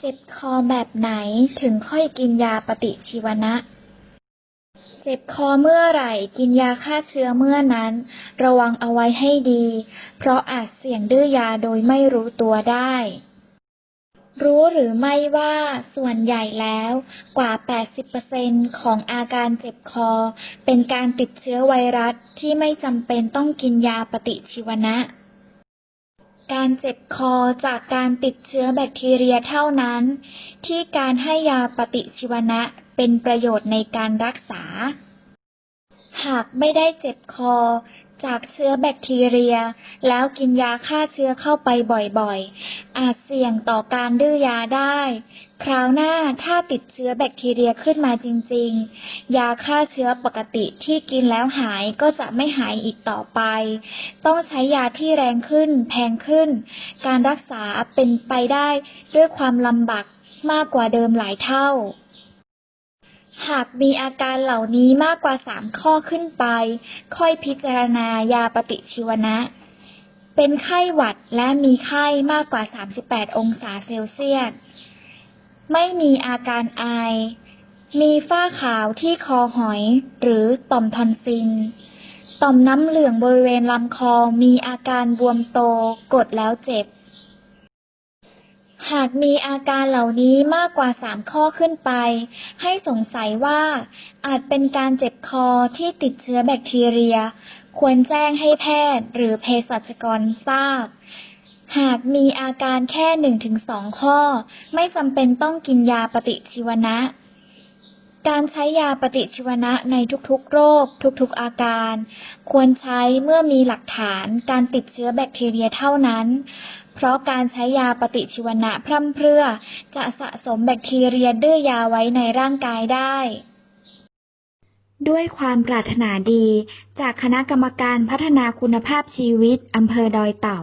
เจ็บคอแบบไหนถึงค่อยกินยาปฏิชีวนะ เจ็บคอเมื่อไหร่กินยาฆ่าเชื้อเมื่อนั้น ระวังเอาไว้ให้ดี เพราะอาจเสี่ยงดื้อยาโดยไม่รู้ตัวได้ รู้หรือไม่ว่าส่วนใหญ่แล้วกว่า 80%ของอาการเจ็บคอ เป็นการติดเชื้อไวรัสที่ไม่จำเป็นต้องกินยาปฏิชีวนะ การเจ็บคอจากการติดเชื้อแบคทีเรียเท่านั้น ที่การให้ยาปฏิชีวนะเป็นประโยชน์ในการรักษา หากไม่ได้เจ็บคอ จากเชื้อแบคทีเรีย แล้วกินยาฆ่าเชื้อเข้าไปบ่อยๆ อาจเสี่ยงต่อการดื้อยาได้ คราวหน้าถ้าติดเชื้อแบคทีเรียขึ้นมาจริงๆ ยาฆ่าเชื้อปกติที่กินแล้วหายก็จะไม่หายอีกต่อไป ต้องใช้ยาที่แรงขึ้น แพงขึ้น การรักษาเป็นไปได้ด้วยความลำบากมากกว่าเดิมหลายเท่า หากมีอาการเหล่านี้มากกว่าสามข้อขึ้นไป ค่อยพิจารณายาปฏิชีวนะ เป็นไข้หวัดและมีไข้มากกว่า 38 องศาเซลเซียส ไม่มีอาการไอ มีฝ้าขาวที่คอหอยหรือต่อมทอนซิลต่อมน้ำเหลืองบริเวณลำคอมีอาการบวมโตกดแล้วเจ็บ หากมีอาการเหล่านี้มากกว่า 3 ข้อขึ้นไป ให้สงสัยว่า อาจเป็นการเจ็บคอที่ติดเชื้อแบคทีเรีย ควรแจ้งให้แพทย์หรือเภสัชกรทราบ หากมีอาการแค่ 1-2 ข้อ ไม่จำเป็นต้องกินยาปฏิชีวนะ การใช้ยาปฏิชีวนะในทุกๆ โรค ทุกๆ อาการ ควรใช้เมื่อมีหลักฐานการติดเชื้อแบคทีเรียเท่านั้น เพราะการใช้ยาปฏิชีวนะพร่ำเพรื่อ จะสะสมแบคทีเรียดื้อยาไว้ในร่างกายได้ ด้วยความปรารถนาดี จากคณะกรรมการพัฒนาคุณภาพชีวิตอำเภอดอยเต่า